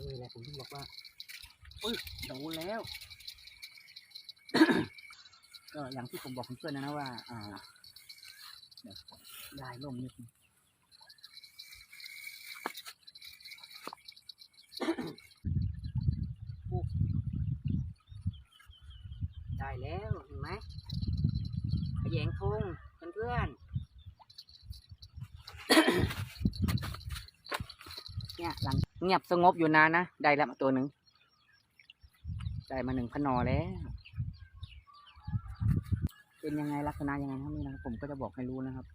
นี่แหละผมถึงบอกว่าอุ้ยโดนแล้ว ก็อย่างที่ผมบอกเพื่อนๆนะว่า อ่าเดี๋ยวลายล่มนิดนึงได้แล้วเห็นไหมขยงทงเพื่อนๆ เนี่ยหลังเงียบสงบอยู่นานนะ ได้แล้วมาตัวหนึ่งได้มาหนึ่งพนอแล้ว เป็นยังไงลักษณะยังไงครับนี่นะผมก็จะบอกให้รู้นะครับ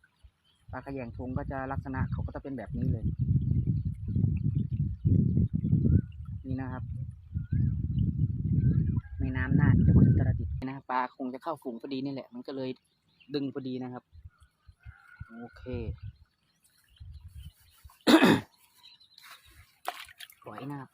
ปลาขยงทงก็จะลักษณะเขาก็จะเป็นแบบนี้เลย นี่นะครับในน้ำน่านจังหวัดอุตรดิตถ์นะปลาคงจะเข้าฝูงพอดีนี่แหละ มันก็เลยดึงพอดีนะครับ โอเค ปล่อยนะครับ